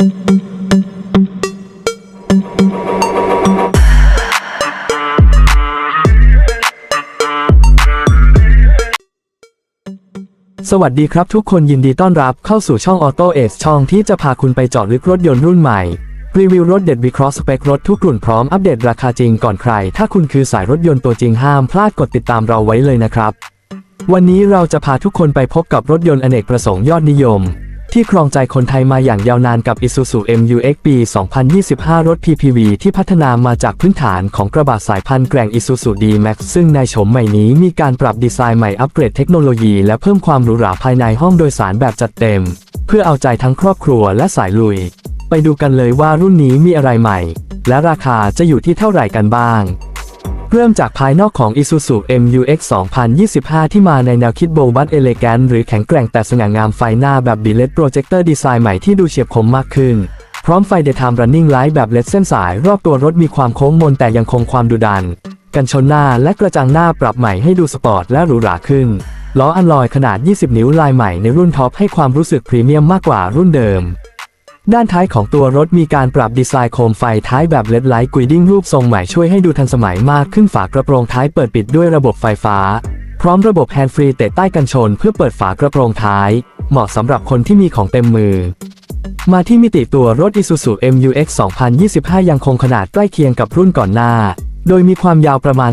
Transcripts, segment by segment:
สวัสดีครับทุกคนยินดีต้อนรับเข้าสู่ช่อง Auto a c e ช่องที่จะพาคุณไปเจาะลึกรถยนต์รุ่นใหม่ รีวิวรถเด็ดวิเคราะห์สเปครถทุกรุ่นพร้อมอัปเดตราคาจริงก่อนใคร ถ้าคุณคือสายรถยนต์ตัวจริงห้ามพลาดกดติดตามเราไว้เลยนะครับ วันนี้เราจะพาทุกคนไปพบกับรถยนต์อเนกประสงค์ยอดนิยม ที่ครองใจคนไทยมาอย่างยาวนานกับ Isuzu MU-X ปี 2025 รถ PPV ที่พัฒนามาจากพื้นฐานของกระบะสายพันธุ์แกร่ง Isuzu D-Max ซึ่งในโฉมใหม่นี้มีการปรับดีไซน์ใหม่อัปเกรดเทคโนโลยีและเพิ่มความหรูหราภายในห้องโดยสารแบบจัดเต็ม เพื่อเอาใจทั้งครอบครัวและสายลุย ไปดูกันเลยว่ารุ่นนี้มีอะไรใหม่ และราคาจะอยู่ที่เท่าไหร่กันบ้าง เริ่มจากภายนอกของ Isuzu MU-X 2025 ที่มาในแนวคิดโบบัสเอเลแกนหรือแข็งแกร่งแต่สง่างามไฟหน้าแบบ Billet Projector ดีไซน์ใหม่ที่ดูเฉียบคมมากขึ้น พร้อมไฟ Daytime Running Light แบบเลดเส้นสาย รอบตัวรถมีความโค้งมนแต่ยังคงความดุดัน กันชนหน้าและกระจังหน้าปรับใหม่ให้ดูสปอร์ตและหรูหราขึ้น ล้ออัลลอยขนาด 20 นิ้วลายใหม่ในรุ่นท็อปให้ความรู้สึกพรีเมียมมากกว่ารุ่นเดิม ด้านท้ายของตัวรถมีการปรับดีไซน์โคมไฟท้ายแบบเล็ดไลท์กุยดิ้งรูปทรงใหม่ช่วยให้ดูทันสมัยมากขึ้นฝากระโปรงท้ายเปิดปิดด้วยระบบไฟฟ้า พร้อมระบบแฮนด์ฟรีเตะใต้กันชน เพื่อเปิดฝากระโปรงท้าย เหมาะสำหรับคนที่มีของเต็มมือ มาที่มิติตัวรถ Isuzu MU-X 2025 ยังคงขนาดใกล้เคียงกับรุ่นก่อนหน้า โดยมีความยาวประมาณ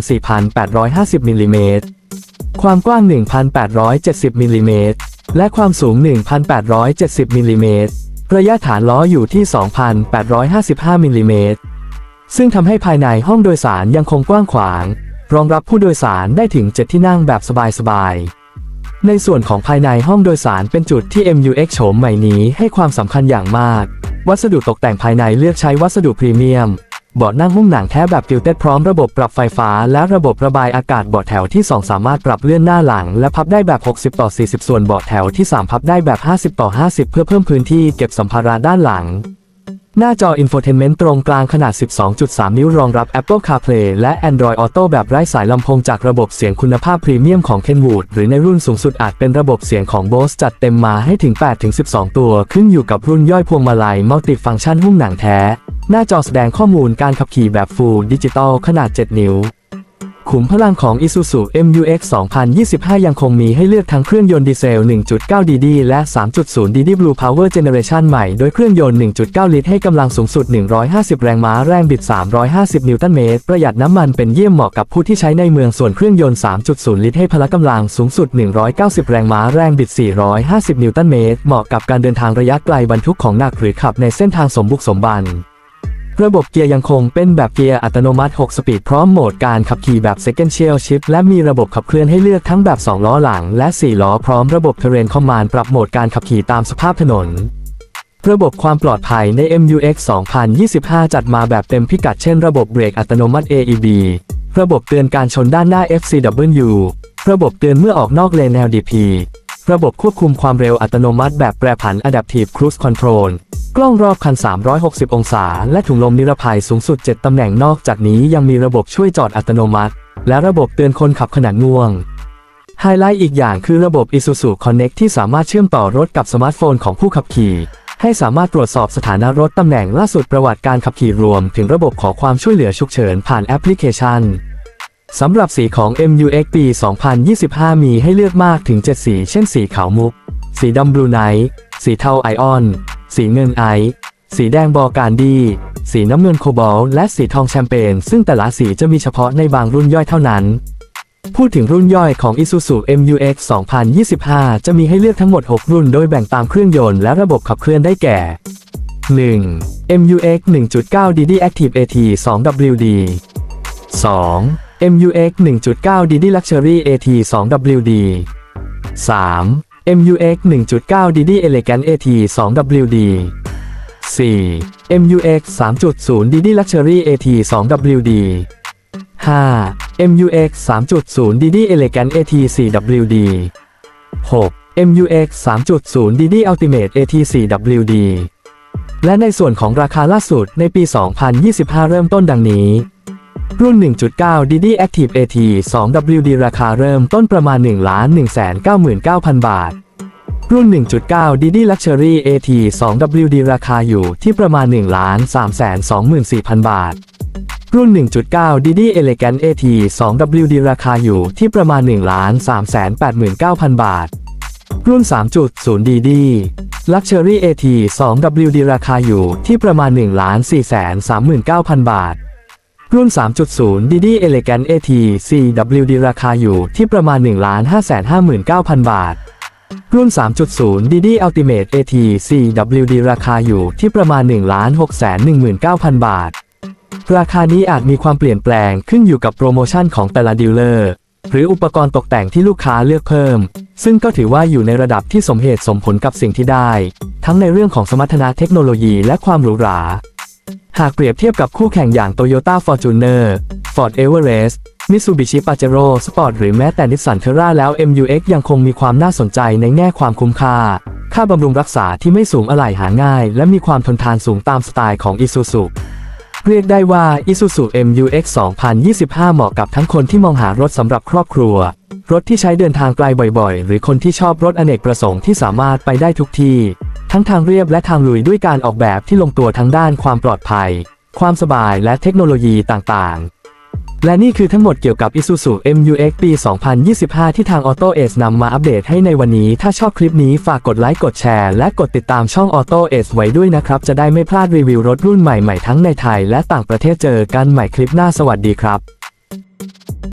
4,850มิลลิเมตรความกว้าง 1,870มิลลิเมตรและความสูง 1,870มิลลิเมตร ระยะฐานล้ออยู่ที่ 2,855 มิลลิเมตร ซึ่งทำให้ภายในห้องโดยสารยังคงกว้างขวาง รองรับผู้โดยสารได้ถึง 7 ที่นั่งแบบสบายๆ ในส่วนของภายในห้องโดยสารเป็นจุดที่ MUX โฉมใหม่นี้ให้ความสำคัญอย่างมาก วัสดุตกแต่งภายในเลือกใช้วัสดุพรีเมียม เบาะนั่งหุ้มหนังแท้แบบกิลเต็ดพร้อมระบบปรับไฟฟ้า และระบบระบายอากาศเบาะแถวที่ 2 สามารถปรับเลื่อนหน้าหลัง และพับได้แบบ 60 ต่อ 40 ส่วนเบาะแถวที่ 3 พับได้แบบ 50 ต่อ 50 เพื่อเพิ่มพื้นที่เก็บสัมภาระด้านหลัง หน้าจอ Infotainment ตรงกลางขนาด 12.3 นิ้วรองรับ Apple CarPlay และ Android Auto แบบไร้สายลำโพงจากระบบเสียงคุณภาพพรีเมียมของ Kenwood หรือในรุ่นสูงสุดอาจเป็นระบบเสียงของ Bose จัดเต็มมาให้ถึง 8-12 ตัว ขึ้นอยู่กับรุ่นย่อยพวงมาลัยมัลติฟัง c t ชันหุ้มหนังแท้ หน้าจอแสดงข้อมูลการขับขี่แบบ Full Digital ขนาด 7 นิ้ว ขุมพลังของ Isuzu MU-X 2025 ยังคงมีให้เลือกทั้งเครื่องยนต์ดีเซล 1.9 DD และ 3.0 DD Blue Power Generation ใหม่ โดยเครื่องยนต์ 1.9 ลิตรให้กำลังสูงสุด 150 แรงม้า แรงบิด 350 นิวตันเมตร ประหยัดน้ำมันเป็นเยี่ยมเหมาะกับผู้ที่ใช้ในเมือง ส่วนเครื่องยนต์ 3.0 ลิตรให้พละกำลังสูงสุด 190 แรงม้า แรงบิด 450 นิวตันเมตร เหมาะกับการเดินทางระยะไกลบรรทุกของหนักหรือขับในเส้นทางสมบุกสมบัน ระบบเกียร์ยังคงเป็นแบบเกียร์อัตโนมัติ 6 สปีดพร้อมโหมดการขับขี่แบบ Second Shield Shift และมีระบบขับเคลื่อนให้เลือกทั้งแบบ 2 ล้อหลัง และ 4 ล้อพร้อมระบบ Terrain Command ปรับโหมดการขับขี่ตามสภาพถนน ระบบความปลอดภัยใน MUX 2025 จัดมาแบบเต็มพิกัดเช่นระบบเบรกอัตโนมัติ AEB ระบบเตือนการชนด้านหน้า FCW ระบบเตือนเมื่อออกนอกเลน LDP ระบบควบคุมความเร็วอัตโนมัติแบบแปรผัน Adaptive Cruise Control กล้องรอบคัน 360 องศา และถุงลมนิรภัยสูงสุด 7 ตำแหน่งนอกจากนี้ยังมีระบบช่วยจอดอัตโนมัติ และระบบเตือนคนขับขณะง่วง ไฮไลท์อีกอย่างคือระบบ Isuzu Connect ที่สามารถเชื่อมต่อรถกับสมาร์ทโฟนของผู้ขับขี่ ให้สามารถตรวจสอบสถานะรถตำแหน่งล่าสุดประวัติการขับขี่รวม ถึงระบบขอความช่วยเหลือฉุกเฉินผ่านแอปพลิเคชัน สำหรับสีของ MUX ปี 2025 มีให้เลือกมากถึง 7 สี เช่นสีขาวมุก สีดำบลูไนท์สีเทาไอออน สีเงินไอ สีแดงบอการดี สีน้ำเงินโคบอลและสีทองแชมเปญ ซึ่งแต่ละสีจะมีเฉพาะในบางรุ่นย่อยเท่านั้น พูดถึงรุ่นย่อยของ Isuzu MUX 2025 จะมีให้เลือกทั้งหมด 6 รุ่น โดยแบ่งตามเครื่องยนต์และระบบขับเคลื่อนได้แก่ 1. MUX 1.9 DD Active AT 2WD 2. MUX 1.9 DD Luxury AT 2WD 3. MUX 1.9 DD Elegant AT 2WD 4. MUX 3.0 DD Luxury AT 2WD 5. MUX 3.0 DD Elegant AT 4WD 6. MUX 3.0 DD Ultimate AT 4WD และในส่วนของราคาล่าสุดในปี 2025 เริ่มต้นดังนี้ รุ่น 1.9 DD Active AT 2WD ราคาเริ่มต้นประมาณ 1 1 9 9 0 0 0 บาท รุ่น 1.9 DD Luxury AT 2 WD ราคาอยู่ที่ประมาณ 1 3 2 4 0 0 0 บาท รุ่น 1.9 DD Elegant AT 2 WD ราคาอยู่ที่ประมาณ 1 3 8 9 0 0 0 บาท รุ่น 3.0 DD Luxury AT 2 WD ราคาอยู่ที่ประมาณ 1 4 3 9 0 0 0 บาท รุ่น 3.0 DD Elegant AT CWD ราคาอยู่ที่ประมาณ 1 5 5 9 0 0 0 บาท รุ่น 3.0 DD Ultimate AT CWD ราคาอยู่ที่ประมาณ 1 6 1 9 0 0 0 บาท ราคานี้อาจมีความเปลี่ยนแปลงขึ้นอยู่กับโปรโมชั่นของแต่ละดีลเลอร์ หรืออุปกรณ์ตกแต่งที่ลูกค้าเลือกเพิ่ม ซึ่งก็ถือว่าอยู่ในระดับที่สมเหตุสมผลกับสิ่งที่ได้ ทั้งในเรื่องของสมรรถนะเทคโนโลยีและความหรูหรา หากเปรียบเทียบกับคู่แข่งอย่าง Toyota Fortuner Ford Everest Mitsubishi Pajero Sport หรือแม้แต่ Nissan Terra แล้ว MUX ยังคงมีความน่าสนใจในแง่ความคุ้มค่า ค่าบำรุงรักษาที่ไม่สูงอะไหล่หาง่าย และมีความทนทานสูงตามสไตล์ของ Isuzu เรียกได้ว่า Isuzu MUX 2025 เหมาะกับทั้งคนที่มองหารถสำหรับครอบครัว รถที่ใช้เดินทางไกลบ่อยๆ หรือคนที่ชอบรถอเนกประสงค์ที่สามารถไปได้ทุกที่ ทั้งทางเรียบและทางลุยด้วยการออกแบบที่ลงตัวทั้งด้านความปลอดภัย ความสบายและเทคโนโลยีต่างๆ และนี่คือทั้งหมดเกี่ยวกับ Isuzu MUX ปี 2025 ที่ทาง Auto Ace นำมาอัปเดตให้ในวันนี้ ถ้าชอบคลิปนี้ฝากกดไลค์กดแชร์และกดติดตามช่อง Auto Ace ไว้ด้วยนะครับ จะได้ไม่พลาดรีวิวรถรุ่นใหม่ๆทั้งในไทยและต่างประเทศเจอกันใหม่คลิปหน้าสวัสดีครับ